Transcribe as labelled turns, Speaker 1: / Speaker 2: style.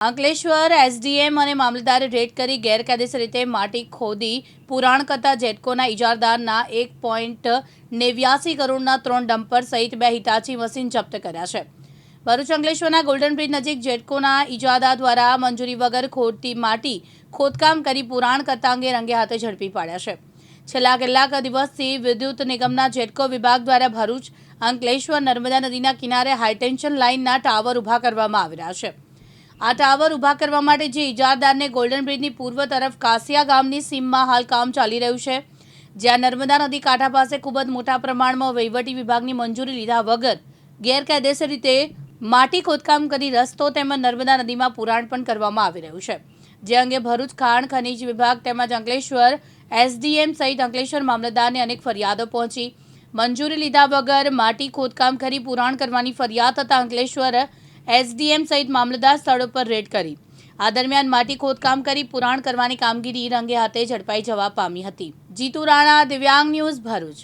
Speaker 1: Ankleshwar, SDM અને મામલતદારે red કરી ગેરકાયદેસર રીતે માટી ખોદી પુરાણ કરતા જેટકોના ઇજારદારના એક પોઈન્ટ નેવ્યાસી કરોડના ત્રણ ડમ્પર સહિત બે હિટાચી મશીન જપ્ત કર્યા છે. ભરૂચ અંકલેશ્વરના ગોલ્ડન બ્રિજ નજીક જેટકોના ઇજાદા દ્વારા મંજૂરી વગર ખોદતી માટી ખોદકામ કરી પુરાણ કરતા અંગે રંગે હાથે ઝડપી પાડ્યા છે. છેલ્લા કેટલાક દિવસથી વિદ્યુત નિગમના જેટકો વિભાગ દ્વારા ભરૂચ અંકલેશ્વર નર્મદા નદીના કિનારે હાઈટેન્શન લાઇનના ટાવર ઊભા કરવામાં આવી રહ્યા છે. આ ટાવર ઊભા કરવા માટે જે ઇજારદારને ગોલ્ડન બ્રિજની પૂર્વ તરફ કાસિયા ગામની સીમમાં હાલ કામ ચાલી રહ્યું છે. જ્યાં નર્મદા નદી કાંઠા પાસે ખૂબ જ મોટા પ્રમાણમાં વહીવટી વિભાગની મંજૂરી લીધા વગર ગેરકાયદેસર રીતે માટી ખોદકામ કરી રસ્તો તેમજ નર્મદા નદીમાં પુરાણ પણ કરવામાં આવી રહ્યું છે. જે અંગે ભરૂચ ખાણ ખનીજ વિભાગ તેમજ અંકલેશ્વર એસડીએમ સહિત અંકલેશ્વર મામલતદારને અનેક ફરિયાદો પહોંચી. મંજૂરી લીધા વગર માટી ખોદકામ કરી પુરાણ કરવાની ફરિયાદ થતાં અંકલેશ્વર એસડીએમ સહિત મામલતદાર સ્થળો પર રેડ કરી. આ દરમિયાન માટી ખોદકામ કરી પુરાણ કરવાની કામગીરી રંગે હાથે ઝડપાઈ જવા પામી હતી. જીતુ રાણા, દિવ્યાંગ ન્યૂઝ ભરૂચ.